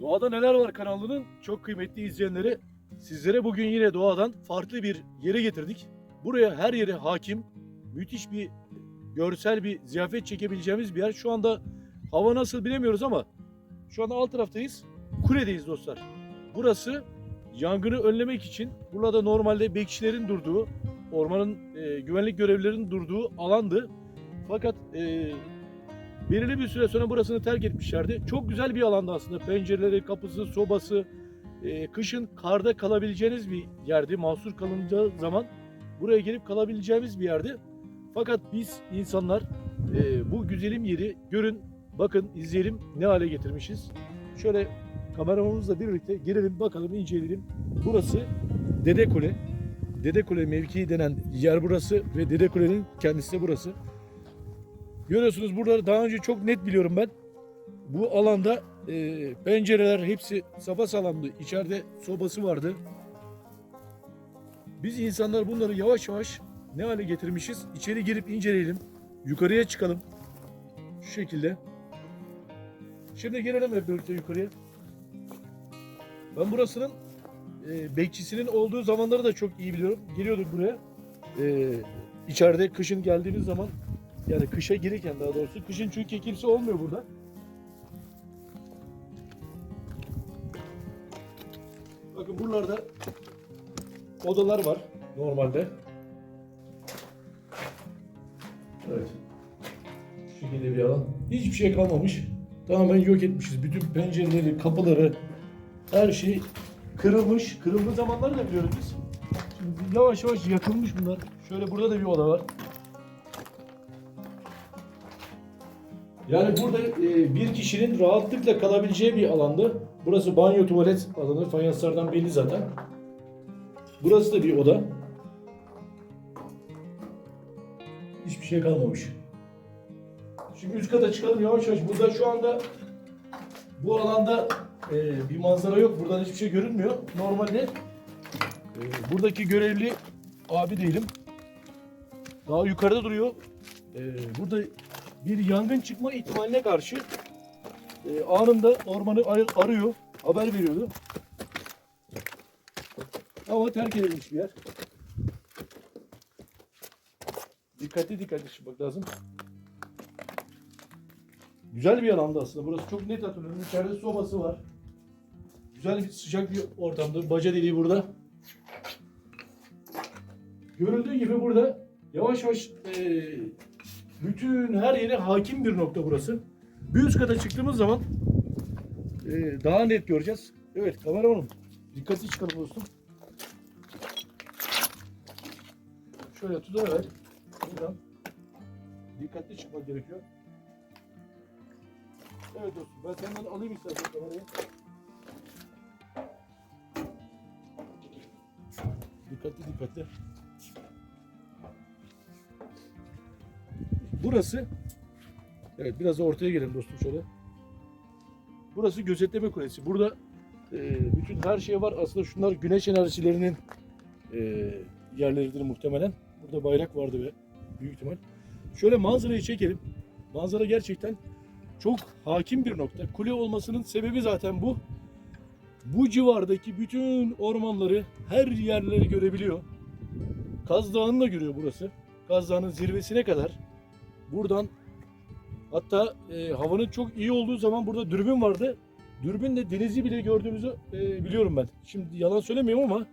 Doğada Neler Var kanalının çok kıymetli izleyenleri sizlere bugün yine doğadan farklı bir yere getirdik. Buraya her yere hakim, müthiş bir görsel bir ziyafet çekebileceğimiz bir yer. Şu anda hava nasıl bilemiyoruz ama şu anda alt taraftayız. Kuledeyiz dostlar. Burası yangını önlemek için burada normalde bekçilerin durduğu, ormanın e, güvenlik görevlilerinin durduğu alandı. Fakat e, belirli bir süre sonra burasını terk etmişlerdi. Çok güzel bir alanda aslında. Pencereleri, kapısı, sobası, e, kışın karda kalabileceğiniz bir yerdi. Mahsur kalınca zaman buraya gelip kalabileceğimiz bir yerdi. Fakat biz insanlar e, bu güzelim yeri görün, bakın, izleyelim ne hale getirmişiz. Şöyle kameramanımızla birlikte girelim bakalım inceleyelim. Burası Dede Kule. Dede Kule mevkii denen yer burası ve Dede Kule'nin kendisi de burası. Görüyorsunuz burada daha önce çok net biliyorum ben. Bu alanda e, pencereler hepsi sapasağlamdı. İçeride sobası vardı. Biz insanlar bunları yavaş yavaş ne hale getirmişiz? İçeri girip inceleyelim. Yukarıya çıkalım. Şu şekilde. Şimdi gelelim hep birlikte yukarıya. Ben burasının e, bekçisinin olduğu zamanları da çok iyi biliyorum. Geliyorduk buraya. E, içeride kışın geldiğimiz zaman yani kışa girirken daha doğrusu. Kışın çünkü kimse olmuyor burada. Bakın buralarda odalar var normalde. Evet. Şu şekilde bir alan. Hiçbir şey kalmamış. Tamamen yok etmişiz. Bütün pencereleri, kapıları, her şey kırılmış. Kırıldığı zamanları da biliyoruz biz. Şimdi yavaş yavaş yakılmış bunlar. Şöyle burada da bir oda var. Yani burada e, bir kişinin rahatlıkla kalabileceği bir alandı. Burası banyo tuvalet alanı. Fayanslardan belli zaten. Burası da bir oda. Hiçbir şey kalmamış. Şimdi üst kata çıkalım yavaş yavaş. Burada şu anda bu alanda e, bir manzara yok. Buradan hiçbir şey görünmüyor. Normalde e, buradaki görevli abi değilim. Daha yukarıda duruyor. E, burada bir yangın çıkma ihtimaline karşı e, anında ormanı ar- arıyor, haber veriyordu. Ama terk edilmiş bir yer. Dikkatli dikkatli çıkmak lazım. Güzel bir alanda aslında. Burası çok net hatırlıyorum. İçeride sobası var. Güzel bir sıcak bir ortamda. Baca deliği burada. Görüldüğü gibi burada yavaş yavaş e, bütün her yere hakim bir nokta burası. Bir üst kata çıktığımız zaman e, daha net göreceğiz. Evet kameramanım dikkatli çıkalım dostum. Şöyle tutarak buradan dikkatli çıkmak gerekiyor. Evet dostum ben senden alayım istersen kamerayı. Dikkatli dikkatli. Burası Evet biraz ortaya gelin dostum şöyle. Burası gözetleme kulesi. Burada e, bütün her şey var. Aslında şunlar güneş enerjilerinin e, yerleridir muhtemelen. Burada bayrak vardı ve büyük ihtimal. Şöyle manzarayı çekelim. Manzara gerçekten çok hakim bir nokta. Kule olmasının sebebi zaten bu. Bu civardaki bütün ormanları, her yerleri görebiliyor. Kaz Dağı'nı da görüyor burası. Kaz Dağı'nın zirvesine kadar. Buradan hatta e, havanın çok iyi olduğu zaman burada dürbün vardı. Dürbünle denizi bile gördüğümüzü e, biliyorum ben. Şimdi yalan söylemiyorum ama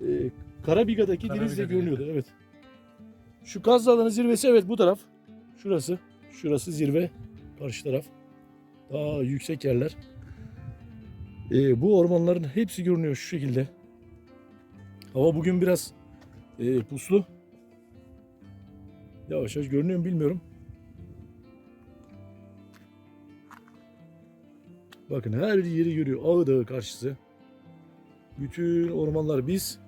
e, Karabiga'daki deniz de görünüyordu. Evet. Şu Kaz Dağı'nın zirvesi evet bu taraf. Şurası. Şurası zirve. Karşı taraf. Daha yüksek yerler. E, bu ormanların hepsi görünüyor şu şekilde. Hava bugün biraz e, puslu. Yavaş yavaş görünüyor mu bilmiyorum. Bakın her yeri görüyor. Ağı Dağı karşısı. Bütün ormanlar biz.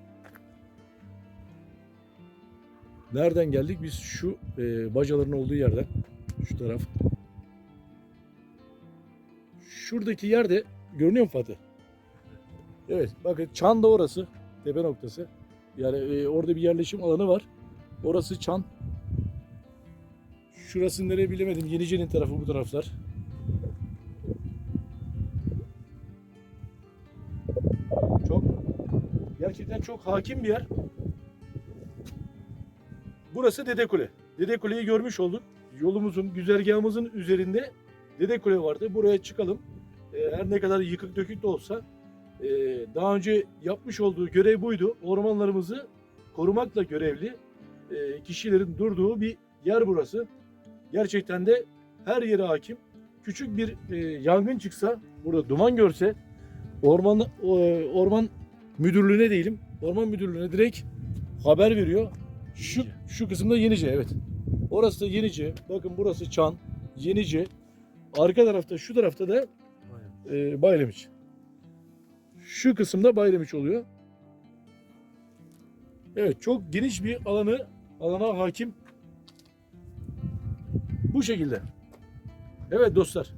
Nereden geldik? Biz şu e, bacaların olduğu yerden. Şu taraf. Şuradaki yerde görünüyor mu Fatih? Evet bakın Çan da orası. Tepe noktası. Yani e, orada bir yerleşim alanı var. Orası Çan. Şurası nereye bilemedim. Yenice'nin tarafı bu taraflar. Çok gerçekten çok hakim bir yer. Burası Dedekule. Dedekule'yi görmüş olduk. Yolumuzun, güzergahımızın üzerinde Dedekule vardı. Buraya çıkalım. Ee, her ne kadar yıkık dökük de olsa ee, daha önce yapmış olduğu görev buydu. Ormanlarımızı korumakla görevli ee, kişilerin durduğu bir yer burası. Gerçekten de her yere hakim. Küçük bir e, yangın çıksa, burada duman görse orman e, orman müdürlüğüne değilim. Orman müdürlüğüne direkt haber veriyor. Şu şu kısımda Yenice evet. Orası da Yenice. Bakın burası Çan, Yenice. Arka tarafta şu tarafta da e, Bayramiç. Şu kısımda Bayramiç oluyor. Evet çok geniş bir alanı alana hakim. Bu şekilde. Evet dostlar.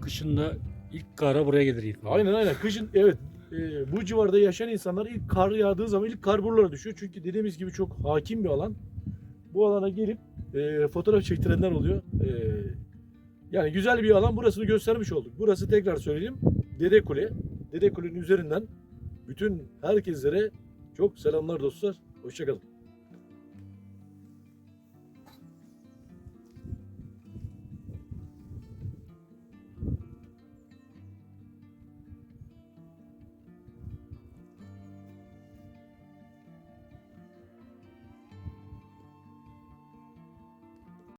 Kışın da ilk kara buraya gelir ilk. Aynen aynen. Kışın evet e, bu civarda yaşayan insanlar ilk kar yağdığı zaman ilk kar buralara düşüyor. Çünkü dediğimiz gibi çok hakim bir alan. Bu alana gelip e, fotoğraf çektirenler oluyor. E, yani güzel bir alan. Burasını göstermiş olduk. Burası tekrar söyleyeyim. Dede Kule. Dede Kule'nin üzerinden bütün herkeslere çok selamlar dostlar. Hoşçakalın.